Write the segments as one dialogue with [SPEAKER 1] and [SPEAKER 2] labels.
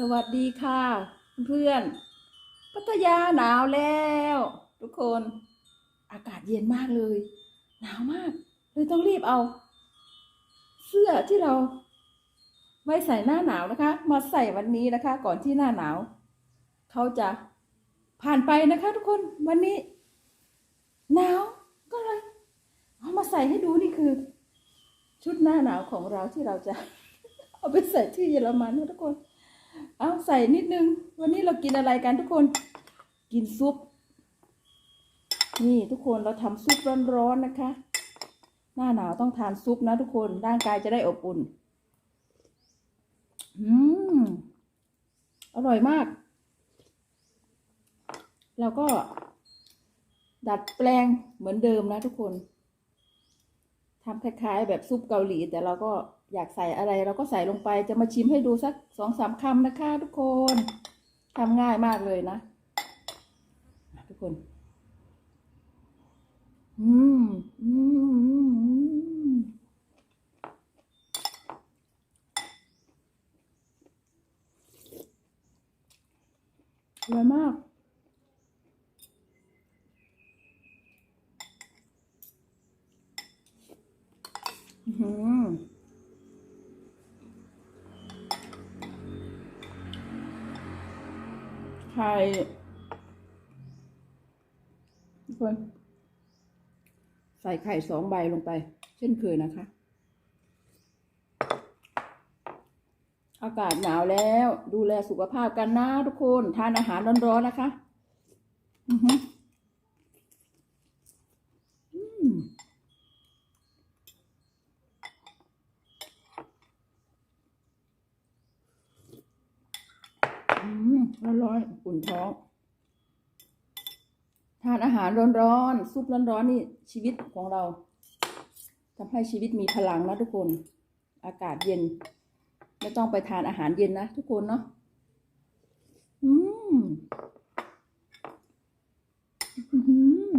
[SPEAKER 1] สวัสดีค่ะ เพื่อนพัทยาหนาวแล้ว ทุกคนอากาศเย็นมากเลย หนาวมากเลยต้องรีบเอา เสื้อที่เราไว้ใส่หน้าหนาวนะคะ มาใส่วันนี้นะคะ ก่อนที่หน้าหนาว เขาจะผ่านไปนะคะ ทุกคนวันนี้ หนาวก็เลยเอามาใส่ให้ดูนี่คือ ชุดหน้าหนาวของเราที่เราจะ เอาไปใส่ที่เยอรมันนะทุกคน เอาใส่นิดนึง วันนี้เรากินอะไรกันทุกคน กินซุป นี่ทุกคนเราทำซุปร้อนๆนะคะ หน้าหนาวต้องทานซุปนะทุกคน ร่างกายจะได้อบอุ่น อืม อร่อยมาก แล้วก็ ดัดแปลงเหมือนเดิมนะทุกคนทำคล้ายๆ แบบซุปเกาหลีแต่เราก็ อยากใส่อะไรเราก็ใส่ลงไปจะมาชิมให้ดูสักสองสามคำนะคะทุกคนทำง่ายมากเลยนะ ทุกคน อืมอืมอร่อยมากอื้อ ไข่ทุกคน ใส่ไข่สองใบลงไป เช่นเคยนะคะ อากาศหนาวแล้วดูแลสุขภาพกันนะทุกคน ทานอาหารร้อนๆนะคะออืม อร้อนๆอุ่นท้อง ทานอาหารร้อนๆซุปร้อนๆนี่ชีวิตของเราทำให้ชีวิตมีพลังนะทุกคน อากาศเย็น ไม่ต้องไปทานอาหารเย็นนะทุกคนเนาะอืมอือหือ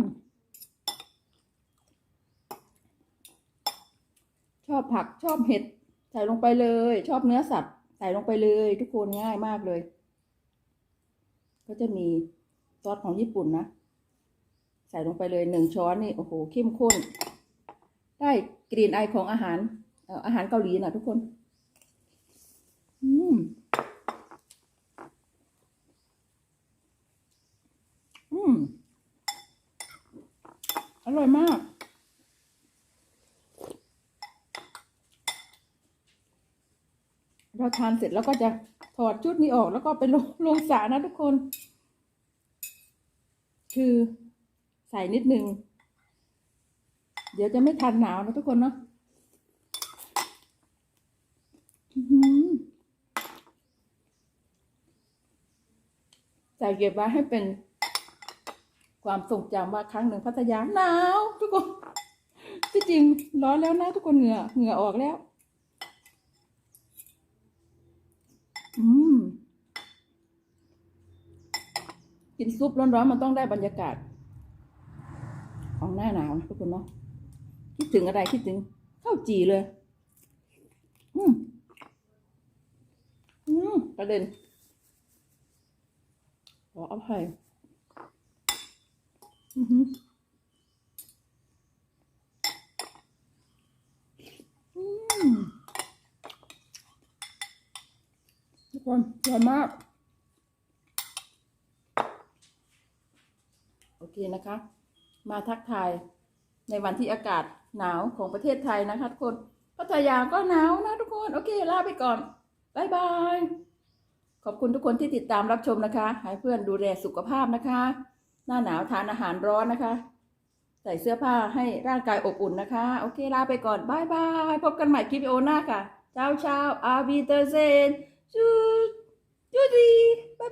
[SPEAKER 1] ชอบผักชอบเห็ด ใส่ลงไปเลย ชอบเนื้อสัตว์ ใส่ลงไปเลย ทุกคนง่ายมากเลย ก็จะมีซอสของญี่ปุ่นนะ ใส่ลงไปเลยหนึ่งช้อนนี่โอ้โหเข้มข้น ได้กลิ่นไอของอาหารเอ่ออาหารเกาหลีนะทุกคน อืมอืม อร่อยมาก เราทานเสร็จแล้วก็จะถอดชุดนี้ออกแล้วก็ไปลงลงสระนะทุกคน คือใส่นิดนึง เดี๋ยวจะไม่ทันหนาวนะทุกคนเนาะใส่เก็บไว้ให้เป็นความทรงจำว่าครั้งหนึ่งพัทยาหนาวทุกคนที่จริงร้อนแล้วนะทุกคนเหงื่อเหงื่อออกแล้ว อืมกินซุปร้อนๆมันต้องได้บรรยากาศ ของหน้าหนาวนะทุกคนเนาะคิดถึงอะไรคิดถึงข้าวจีเลย อืมอืมกระเด็นขออภัยอือหืออืม ทุก คนอร่อยมาก โอเคนะคะ มาทักทายในวันที่อากาศหนาวของประเทศไทยนะคะทุกคนพัทยาก็หนาวนะทุกคน โอเค ลาไปก่อนบายบาย ขอบคุณทุกคนที่ติดตามรับชมนะคะ ให้เพื่อนดูแลสุขภาพนะคะ หน้าหนาวทานอาหารร้อนนะคะ ใส่เสื้อผ้าให้ร่างกายอบอุ่นนะคะ โอเค ลาไปก่อนบายบาย พบกันใหม่คลิปวิดีโอหน้าค่ะ เช้าเช้าอาวีเตอร์เซน จูจูดีบายบาย